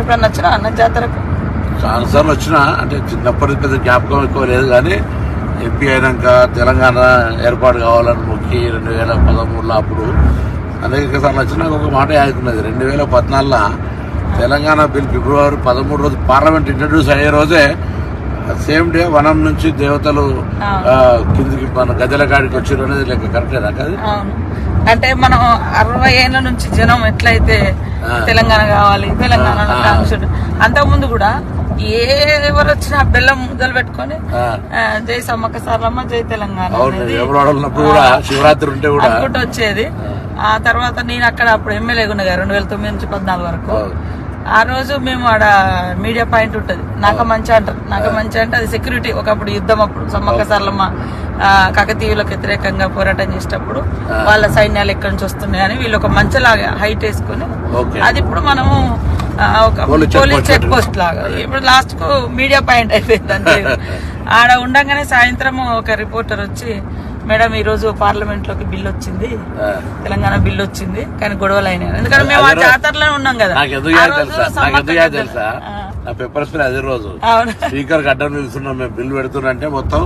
ఎప్పుడన్నా వచ్చినా అన్న జాతరకు? చాలాసార్లు వచ్చినా అంటే చిన్నప్పటి పెద్ద జ్ఞాపకం ఎక్కువ లేదు కానీ ఎంపీ అయినాక తెలంగాణ ఏర్పాటు కావాలని మొక్కి రెండు వేల పదమూడులో అప్పుడు అనేక సార్లు వచ్చినా ఒక మాట యాదుకున్నది రెండు వేల పద్నాలుగులో తెలంగాణ బిల్ ఫిబ్రవరి పదమూడు రోజు పార్లమెంట్ ఇంట్రడ్యూస్ అయ్యే రోజే సేమ్ డే వనం నుంచి దేవతలు కిందికి మన గద్దెల కాడికి వచ్చారు అనేది లెక్క కరెక్టేనా కదా? అంటే మనం అరవై ఏళ్ళ నుంచి జనం ఎట్లయితే. తెలంగాణ కావాలి తెలంగాణ ఆ. కాన్స్టిట్యూట్ అంతకుముందు కూడా ఎవరు వచ్చినా బెల్లం ముద్దలు పెట్టుకొని జై సమ్మక్క సారలమ్మ జై తెలంగాణ శివరాత్రి ఉంటే కూడా వచ్చేది. ఆ. తర్వాత నేను అక్కడ అప్పుడు ఎమ్మెల్యేగా ఉండగా రెండు వేల తొమ్మిది నుంచి పద్నాలుగు వరకు. ఆ రోజు మేము ఆడ మీడియా పాయింట్ ఉంటది. నాక మంచి అంటారు. నాక మంచి అంటే అది సెక్యూరిటీ ఒకప్పుడు యుద్ధం అప్పుడు సమ్మక్క సార్లమ్మ కాకతీయులకు వ్యతిరేకంగా పోరాటం చేసేటప్పుడు వాళ్ళ సైన్యాలు ఎక్కడి నుంచి వస్తున్నాయి అని వీళ్ళు ఒక మంచలాగా హైట్ వేసుకుని. అది ఇప్పుడు మనము ఒక పోలీస్ చెక్ పోస్ట్ లాగా. ఇప్పుడు లాస్ట్కు మీడియా పాయింట్ అయిపోయింది అంతే. ఆడ ఉండగానే సాయంత్రం ఒక రిపోర్టర్ వచ్చి మేడం ఈ రోజు పార్లమెంట్లోకి బిల్ వచ్చింది. తెలంగాణ బిల్ వచ్చింది. కానీ గొడవలు అయినాయి. ఎందుకంటే మేము ఆ జాతరలో ఉన్నాం కదా. నా పెప్పర్ స్ప్రే అదే రోజు. స్పీకర్ అడ్డం నిలుస్తున్నాం మేము బిల్లు పెడుతున్నంటే మొత్తం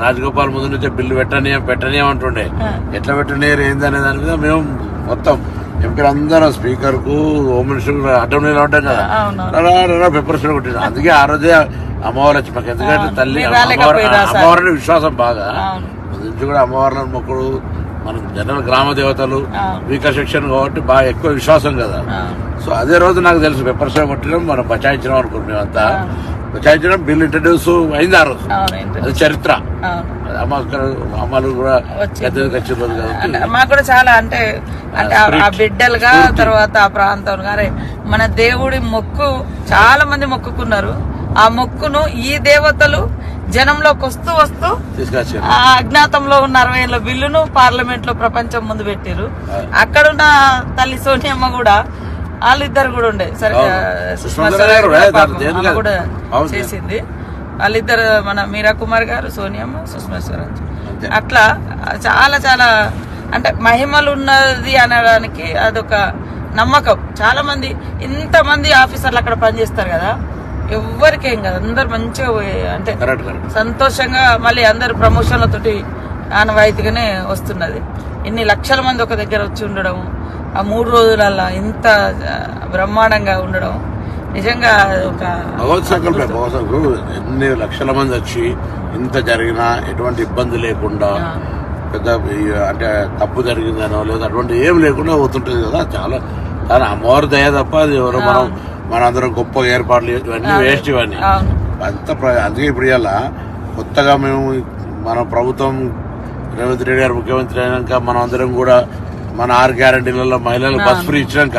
రాజగోపాల్ ముందు నుంచే బిల్లు పెట్టనీయం పెట్టనీయం అంటుండే. ఎట్లా పెట్టనీయరు ఏందనే దాని మీద మేము మొత్తం ఎంపీలు అందరం స్పీకర్కు హోమ్ మినిస్టర్ అడ్డం నిలబడ్డాం కదా. పెప్పర్ స్ప్రే కొట్టింది అందుకే ఆ రోజే అమ్మవారు వచ్చి మాకు ఎందుకంటే. తల్లి అమ్మవారు? అమ్మవారిని విశ్వాసం బాగా. నుంచి కూడా అమ్మవార్లను మొక్కుడు మన జనరల్ గ్రామ దేవతలు. వీకర్ సెక్షన్ కాబట్టి బాగా ఎక్కువ విశ్వాసం కదా. సో అదే రోజు నాకు తెలుసు పెప్పర్ స్ప్రే కొట్టడం మనం బచాయించడం అనుకుంటున్నాం మేమంతా బచాయించడం బిల్ ఇంట్రడ్యూస్ అయింది ఆ రోజు? అది చరిత్ర. అమ్మలు కూడా మాకు కూడా చాలా అంటే అంటే ఆ- ఆ బిడ్డలుగా తర్వాత ఆ ప్రాంతం గారే. మన దేవుడి మొక్కు చాలా మంది మొక్కుకున్నారు. ఆ మొక్కును ఈ దేవతలు జనంలోకి వస్తూ వస్తూ అజ్ఞాతంలో ఉన్న అరవై ఏళ్ళ బిల్లును పార్లమెంట్లో ప్రపంచం ముందు పెట్టారు అక్కడున్న తల్లి సోనియమ్మ కూడా వాళ్ళిద్దరు కూడా ఉండే. సరే కూడా. చేసింది. వాళ్ళిద్దరు మన మీరా కుమార్ గారు సోనియమ్మ సుష్మా స్వరాజ్. అట్లా చాలా చాలా అంటే మహిమలు ఉన్నది అనడానికి అదొక నమ్మకం. చాలా మంది ఇంతమంది ఆఫీసర్లు అక్కడ పనిచేస్తారు కదా. ఎవ్వరికేం కదా. అందరు మంచిగా అంటే సంతోషంగా మళ్ళీ అందరు ప్రమోషన్లతోటి ఆనవాయితీగానే వస్తున్నది. ఇన్ని లక్షల మంది ఒక దగ్గర వచ్చి ఉండడం ఆ మూడు రోజులల్లా ఇంత బ్రహ్మాండంగా ఉండడం నిజంగా ఒక ఎన్ని లక్షల మంది వచ్చి ఇంత జరిగినా ఎటువంటి ఇబ్బంది లేకుండా పెద్ద అంటే తప్పు జరిగిందనో లేదా అటువంటి ఏం లేకుండా పోతుంటది కదా. చాలా చాలా అమ్మవారి దయ తప్ప అది ఎవరో మనం మనందరం గొప్ప ఏర్పాట్లు ఇవన్నీ వేస్ట్ ఇవన్నీ. అంత అందుకే ఇప్పుడు ఇవాళ కొత్తగా మేము మన ప్రభుత్వం రేవంత్ రెడ్డి గారు ముఖ్యమంత్రి అయినాక మనం అందరం కూడా మన ఆరు గ్యారంటీలలో మహిళలకు బస్ ఫ్రీ ఇచ్చినాక.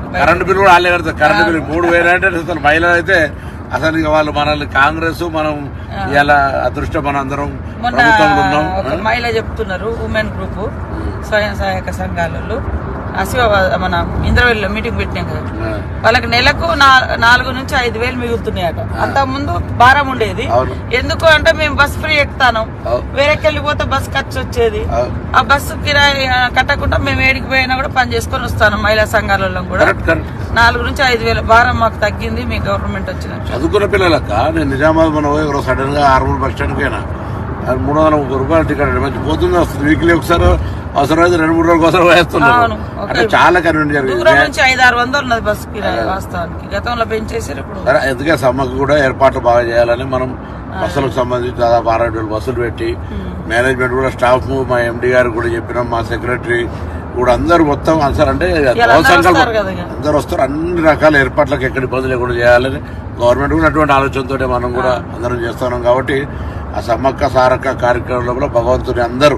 కరెంట్ బిల్ కూడా వాళ్ళే కడతారు. కరెంట్ బిల్ మూడు వేలు అంటే అసలు మహిళలు అయితే అసలు ఇక వాళ్ళు మనల్ని కాంగ్రెస్ మనం ఇలా అదృష్టం మన అందరం మహిళ చెప్తున్నారు ఉమెన్ గ్రూప్ స్వయం సహాయక సంఘాలలో. ఆశీర్వాద మన ఇంద్రవెల్లిలో మీటింగ్ పెట్టినాం కదా. వాళ్ళకి నెలకు నాలుగు నుంచి ఐదు వేలు మిగులుతున్నాయట. అంత ముందు భారం ఉండేది. ఎందుకు అంటే మేము బస్ ఫ్రీ ఎక్కుతాను. వేరేకి వెళ్ళిపోతే బస్ ఖర్చు వచ్చేది. ఆ బస్సు కిరాయి కట్టకుండా మేము ఏడికి పోయినా కూడా పని చేసుకొని వస్తాను మహిళా సంఘాలలో కూడా. నాలుగు నుంచి ఐదు వేల భారం మాకు తగ్గింది మీ గవర్నమెంట్ వచ్చిన చదువుకున్న పిల్లలక్క నేను నిజామాబాద్ మన సడన్గా ఆర్మూర్ బస్ స్టాండ్ పోయినా. మూడు వందల ముప్పై రూపాయలు టికెట్ మంచి పోతుంది వస్తుంది? వీక్లీ ఒకసారి అవసరమైతే రెండు మూడు రోజుల కోసం వేస్తున్నారు. అంటే చాలా కన్వీనియంట్ జరిగింది. దూరం నుంచి ఐదు ఆరు వందలు ఉన్నది బస్ వాస్తవానికి. గతంలో పెంచేసారు ఇప్పుడు. సరే సమ్మకు కూడా ఏర్పాట్లు బాగా చేయాలని మనం బస్సులకు సంబంధించి దాదాపు అరవై వేలు బస్సులు పెట్టి మేనేజ్మెంట్ కూడా స్టాఫ్ మా ఎండి గారు కూడా చెప్పినాం మా సెక్రటరీ కూడా అందరూ మొత్తం అసలు అంటే సంకల్పం. అందరూ వస్తారు అన్ని రకాల ఏర్పాట్లకు ఎక్కడ ఇబ్బంది లేకుండా చేయాలని గవర్నమెంట్ కూడా అటువంటి ఆలోచనతోనే మనం కూడా అందరం చేస్తున్నాం. కాబట్టి ఆ సమ్మక్క సారక్క కార్యక్రమంలో కూడా భగవంతుని అందరూ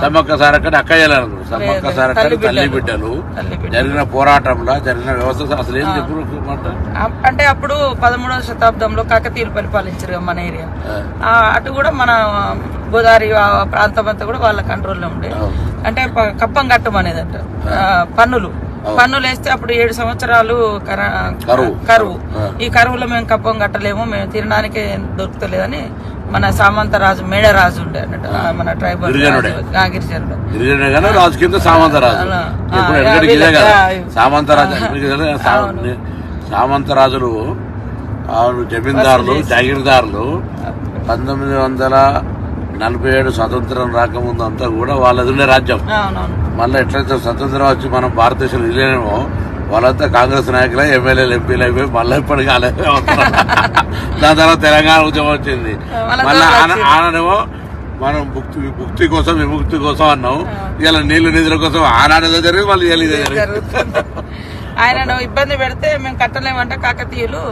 సమ్మక్క సారక్క అంటే అక్క చెల్లెలనుకుంటారు సమ్మక్క సారక్క అంటే తల్లి బిడ్డలు. జరిగిన పోరాటంలో జరిగిన వ్యవస్థ అసలు ఏం చెప్పు అంటే అప్పుడు పదమూడవ శతాబ్దంలో కాకతీయులు పరిపాలించారు మన ఏరియా. అటు కూడా మన గోదావరి ప్రాంతం అంతా కూడా వాళ్ళ కంట్రోల్లో ఉండే. అంటే కప్పం కట్టం అనేది అంట పన్నులు. పన్నులు వేస్తే అప్పుడు ఏడు సంవత్సరాలు కర- కరువు. ఈ కరువులో మేము కప్పం కట్టలేము మేము తినడానికి దొరుకుతలేదని మన సామంతరాజు మేడరాజు ఉండే అన్నట్టు మన ట్రైబల్ గిరిజనుడే. రాజు. కింద సామంతరాజు. సామంతరాజు సామంతరాజులు జమీందారులు జాగీర్దారులు పంతొమ్మిది వందల నలభై ఏడు స్వతంత్రం రాకముందు అంతా కూడా వాళ్ళది ఉండే రాజ్యం. మళ్ళీ ఎట్లయితే స్వతంత్రం వచ్చి మనం భారతదేశంలో ఇదేనేమో వాళ్ళంతా కాంగ్రెస్ నాయకులే ఎమ్మెల్యేలు ఎంపీలు అయిపోయి మళ్ళీ అలాగే అవుతున్నారు. దాని తర్వాత తెలంగాణ ఉద్యమం వచ్చింది. మళ్ళా ఆననేమో మనం భుక్తి విముక్తి కోసం విముక్తి కోసం అన్నాం. ఇలా నీళ్ళు నిధుల కోసం ఆనాడేదో జరిగింది మళ్ళీ ఇవాళ ఇదే జరిగింది. జరుగుతుంది. ఆయనను ఇబ్బంది పెడితే మేము కట్టలేమంటే కాకతీయులు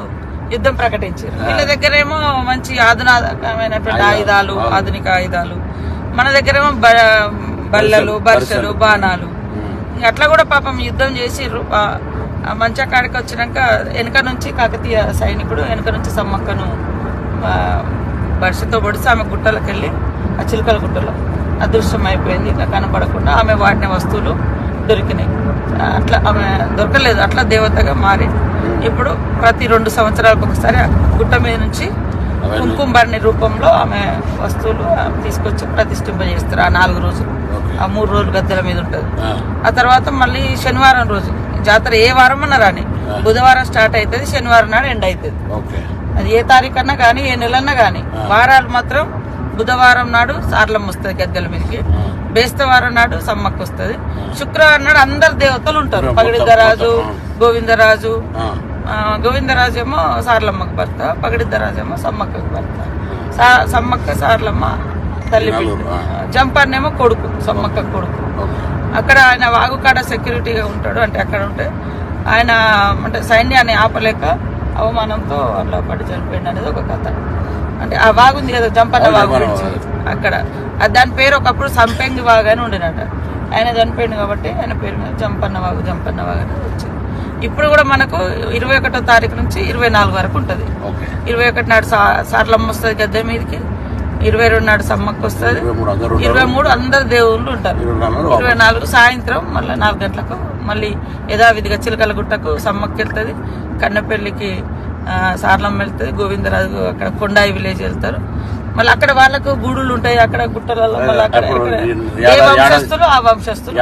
యుద్ధం ప్రకటించారు. వీళ్ళ దగ్గరేమో మంచి ఆధునికమైనటువంటి ఆయుధాలు. ఆధునిక ఆయుధాలు. మన దగ్గరేమో బల్లలు బర్షలు బాణాలు. ఇంక అట్లా కూడా పాపం యుద్ధం చేసిర్రు. ఆ- మంచా కాడికి వచ్చినాక వెనక నుంచి కాకతీయ సైనికుడు వెనక నుంచి సమ్మక్కను వర్షతో పొడిచి ఆమె గుట్టలకు వెళ్ళి ఆ చిలుకల గుట్టలో అదృశ్యం అయిపోయింది ఇంకా కనపడకుండా ఆమె వాడిన వస్తువులు దొరికినాయి. అట్లా ఆమె దొరకలేదు. అట్లా దేవతగా మారి ఇప్పుడు ప్రతి రెండు సంవత్సరాలకు ఒకసారి ఆ గుట్ట మీద నుంచి కుంకుమబర్ణి రూపంలో ఆమె వస్తువులు తీసుకొచ్చి ప్రతిష్ఠింపజేస్తారు ఆ నాలుగు రోజులు. ఆ మూడు రోజులు గద్దెల మీద ఉంటుంది. ఆ, తర్వాత మళ్ళీ శనివారం రోజు. జాతర ఏ వారం అన్నా రాని. బుధవారం స్టార్ట్ అవుతుంది శనివారం నాడు ఎండ్ అవుతుంది అది ఏ తారీఖు అన్నా కానీ ఏ నెలన్నా కానీ వారాలు మాత్రం బుధవారం నాడు సార్లం వస్తుంది గద్దెల మీదకి. బేస్తవారం నాడు సమ్మక్క వస్తుంది. శుక్రవారం నాడు అందరు దేవతలు ఉంటారు. పగడిద్దరాజు గోవిందరాజు ఆ, ఆ, గోవిందరాజు ఏమో సార్లమ్మకు భర్త పగడిద్దరాజు ఏమో సమ్మక్కకు భర్త. సా- సమ్మక్క సార్లమ్మ తల్లి బిడ్డ. జంపన్నేమో కొడుకు సమ్మక్క కొడుకు. అక్కడ ఆయన వాగుకాడ సెక్యూరిటీగా ఉంటాడు అంటే అక్కడ ఉంటే ఆయన అంటే సైన్యాన్ని ఆపలేక అవమానంతో అట్లా పడి చనిపోయింది అనేది ఒక కథ. అంటే ఆ వాగు ఉంది కదా జంపన్న వాగు గురించి. అక్కడ. దాని పేరు ఒకప్పుడు సంపెంగి వాగు అని ఉండినట ఆయన చనిపోయింది కాబట్టి ఆయన పేరు మీద జంపన్న వాగు జంపన్న వాగు అనేది వచ్చింది. ఇప్పుడు కూడా మనకు ఇరవై ఒకటో తారీఖు నుంచి ఇరవై నాలుగు వరకు ఉంటుంది. ఇరవై ఒకటి నాడు సార్లమ్మ వస్తుంది గద్దె మీదకి ఇరవై రెండు నాడు సమ్మక్క వస్తుంది ఇరవై మూడు అందరూ దేవుళ్ళు ఉంటారు. ఇరవై నాలుగు సాయంత్రం మళ్ళీ నాలుగు గంటలకు మళ్ళీ యథావిధిగా చిలకల గుట్టకు సమ్మక్కి వెళ్తుంది కన్నెపల్లికి సార్లమ్మ వెళ్తుంది గోవిందరాజు అక్కడ కొండాయి విలేజ్ వెళ్తారు. మళ్ళీ అక్కడ వాళ్ళకు గూడులు ఉంటాయి అక్కడ గుట్టలలో మళ్ళీ అక్కడ ఏ వంశస్థులు ఆ వంశస్థులు.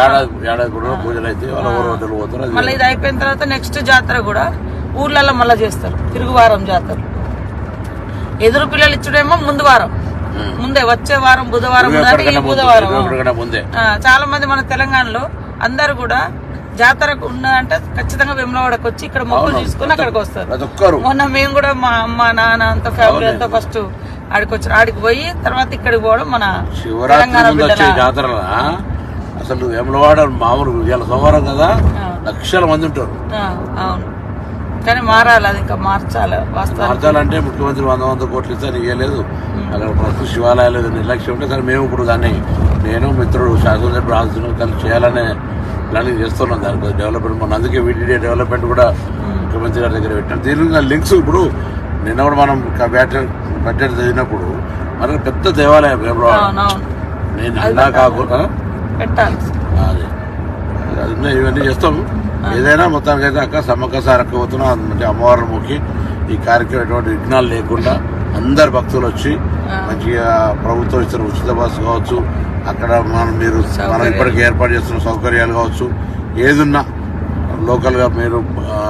మళ్ళీ ఇది అయిపోయిన తర్వాత నెక్స్ట్ జాతర కూడా ఊర్లలో మళ్ళీ చేస్తారు తిరుగువారం జాతర. ఎదురు పిల్లలు ఇచ్చుడేమో ముందు వారం. ముందే వచ్చే వారం బుధవారం బుధవారం. చాలా మంది మన తెలంగాణలో అందరు కూడా జాతరకు ఉన్నదంటే ఖచ్చితంగా వెమ్లవాడకు వచ్చి ఇక్కడ మొక్కులు తీసుకుని అక్కడికి వస్తారు. మొన్న మేము కూడా మా అమ్మ నాన్న అంత ఫ్యామిలీ అంతా ఫస్ట్ ఆడికి వచ్చారు ఆడికి పోయి తర్వాత ఇక్కడికి పోవడం మన శివరాత్రి జాతరల? అసలు వేములవాడ మామూలు ఇవాళ సోమవారం కదా. లక్షల మంది ఉంటారు. అవును. కానీ మారాలి అది ఇంకా మార్చాలి మార్చాలంటే ముఖ్యమంత్రి వంద వంద కోట్లు ఇస్తే ఇవ్వలేదు అక్కడ ప్రస్తుత శివాలయాలు నిర్లక్ష్యం ఉంటే సరే మేము ఇప్పుడు దాన్ని నేను మిత్రుడు శాసనసభ్యుడు రాజు కలిసి చేయాలనే ప్లానింగ్ చేస్తున్నాం దాని డెవలప్మెంట్ మొన్న అందుకే వీటీడీ డెవలప్మెంట్ కూడా ముఖ్యమంత్రి గారి దగ్గర పెట్టాం దీని లింక్స్ ఇప్పుడు నిన్న కూడా మనం బడ్జెట్ బడ్జెట్ చదివినప్పుడు మనకి పెద్ద దేవాలయం అవునవును. నేను అలా కాకుండా అదే. అది ఇవన్నీ చేస్తాం. ఏదైనా మొత్తానికి అయితే అక్క సమ్మక్క సారక్క పోతున్నాం అంటే అమ్మవారిని మొక్కి ఈ కార్యక్రమం ఎటువంటి విఘ్నాలు లేకుండా అందరు భక్తులు వచ్చి మంచిగా ప్రభుత్వం ఇస్తున్న ఉచిత బస్సు కావచ్చు అక్కడ మనం మీరు మనం ఇప్పటికి ఏర్పాటు చేస్తున్న సౌకర్యాలు కావచ్చు ఏదున్నా లోకల్గా మీరు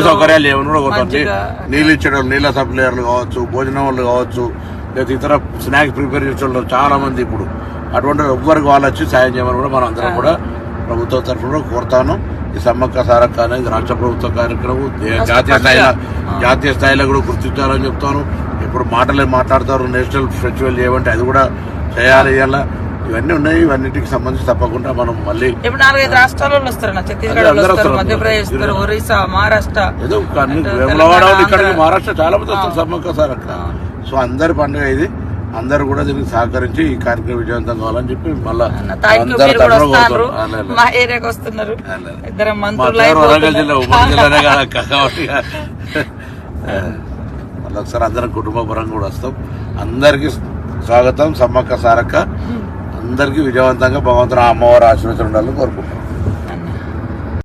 నీళ్ళు, సౌకర్యాలు ఏమైనా కూడా కొట్టండి. నీళ్ళు ఇచ్చడం నీళ్ళ సప్లయర్లు కావచ్చు భోజనం వాళ్ళు కావచ్చు లేదా ఇతర స్నాక్స్ ప్రిపేర్ చేసే చాలా మంది ఇప్పుడు. అటువంటి ఎవ్వరికి వాళ్ళు వచ్చి సాయం చేయమని కూడా మనం అందరం కూడా ప్రభుత్వం తరఫున కోరుతాను. ఈ సమ్మక్క సారక్క అనేది రాష్ట్ర ప్రభుత్వ కార్యక్రమం. జాతీయ స్థాయిలో జాతీయ స్థాయిలో కూడా గుర్తించాలని చెప్తాను. ఇప్పుడు మాటలే మాట్లాడతారు. నేషనల్ ఫెస్టివల్ చేయమంటే అది కూడా చేయాలి ఇవన్నీ ఉన్నాయి ఇవన్నిటికి సంబంధించి తప్పకుండా మనం మళ్ళీ ఇప్పుడు నాలుగైదు రాష్ట్రాల వాళ్ళు వస్తారు ఛత్తీస్గఢ్ వస్తారు. మధ్యప్రదేశ్ వస్తారు ఒరిస్సా మహారాష్ట్ర ఏదో వేములవాడ ఇక్కడికి. మహారాష్ట్ర చాలా మంది వస్తారు సమ్మక్క సార్ అక్కడ. సో అందరి పండుగ ఇది. అందరు కూడా దీనికి సహకరించి ఈ కార్యక్రమం విజయవంతం కావాలని చెప్పి మళ్ళీ ఒకసారి అందరం కుటుంబ పరంగా కూడా వస్తాం. అందరికి స్వాగతం సమ్మక్క సారక్క అందరికీ విజయవంతంగా భగవంతుడు అమ్మవారు అమ్మవారి ఆశీర్వచనం ఉండాలని కోరుకుంటున్నాం.